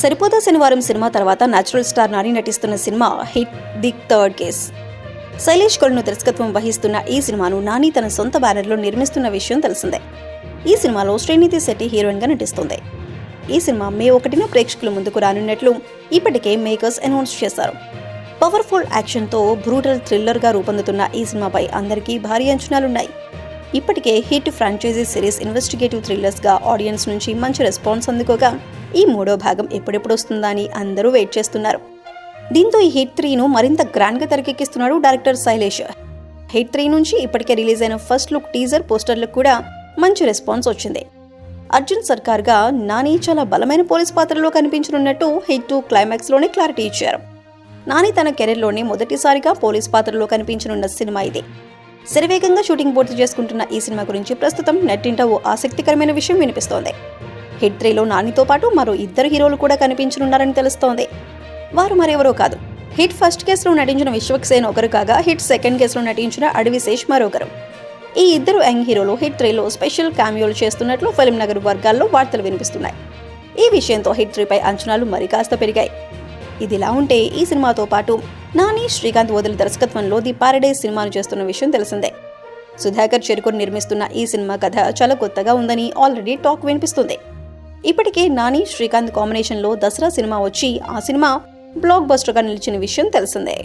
సరిపోతా శనివారం సినిమా తర్వాత natural star Nani నటిస్తున్న cinema hit the third case. Sailesh Kolanu దర్శకత్వం వహిస్తున్న ఈ సినిమాను నాని తన సొంత బ్యానర్లో నిర్మిస్తున్న విషయం తెలిసిందే. ఈ సినిమాలో శ్రీనిధి శెట్టి హీరోయిన్గా నటిస్తుంది. ఈ సినిమా మే ఒకటిన ప్రేక్షకుల ముందుకు రానున్నట్లు ఇప్పటికే మేకర్స్ అనౌన్స్ చేశారు. పవర్ఫుల్ యాక్షన్తో బ్రూటల్ థ్రిల్లర్గా రూపొందుతున్న ఈ సినిమాపై అందరికీ భారీ అంచనాలున్నాయి. ఇప్పటికే హిట్ ఫ్రాంచైజీ సిరీస్ ఇన్వెస్టిగేటివ్ థ్రిల్లర్స్గా ఆడియన్స్ నుంచి మంచి రెస్పాన్స్ అందుకోగా ఈ మూడో భాగం ఎప్పుడెప్పుడు వస్తుందా అని అందరూ వెయిట్ చేస్తున్నారు. దీంతో ఈ హిట్ త్రీను మరింత గ్రాండ్గా తెరకెక్కిస్తున్నాడు డైరెక్టర్ శైలేష్. హిట్ త్రీ నుంచి ఇప్పటికే రిలీజ్ అయిన ఫస్ట్ లుక్ టీజర్ పోస్టర్లకు కూడా మంచి రెస్పాన్స్ వచ్చింది. అర్జున్ సర్కార్గా నాని చాలా బలమైన పోలీస్ పాత్రలో కనిపించనున్నట్టు హిట్ టూ క్లైమాక్స్లోనే క్లారిటీ ఇచ్చారు. నాని తన కెరీర్లోనే మొదటిసారిగా పోలీస్ పాత్రలో కనిపించనున్న సినిమా ఇది. శరవేగంగా షూటింగ్ పూర్తి చేసుకుంటున్న ఈ సినిమా గురించి ప్రస్తుతం నెట్టింట ఓ ఆసక్తికరమైన విషయం వినిపిస్తోంది. హిట్ త్రీలో నానితో పాటు మరో ఇద్దరు హీరోలు కూడా కనిపించనున్నారని తెలుస్తోంది. వారు మరెవరో కాదు. హిట్ ఫస్ట్ కేసులో నటించిన విశ్వక్సేన్ ఒకరు కాగా హిట్ సెకండ్ కేసులో నటించిన అడవిశేష్ మరొకరు. ఈ ఇద్దరు యంగ్ హీరోలు హిట్ త్రీలో స్పెషల్ క్యామియోలు చేస్తున్నట్లు ఫిలిం నగర్ వర్గాల్లో వార్తలు వినిపిస్తున్నాయి. ఈ విషయంతో హిట్ త్రీపై అంచనాలు మరి కాస్త పెరిగాయి. ఇదిలా ఉంటే ఈ సినిమాతో పాటు నాని శ్రీకాంత్ వదిలి దర్శకత్వంలో ది పారడైజ్ సినిమాను చేస్తున్న విషయం తెలిసిందే. సుధాకర్ చెరుకుని నిర్మిస్తున్న ఈ సినిమా కథ చాలా కొత్తగా ఉందని ఆల్రెడీ టాక్ వినిపిస్తుంది. ఇప్పటికే నాని శ్రీకాంత్ కాంబినేషన్లో దసరా సినిమా వచ్చి ఆ సినిమా బ్లాక్ బస్టర్గా నిలిచిన విషయం తెలిసిందే.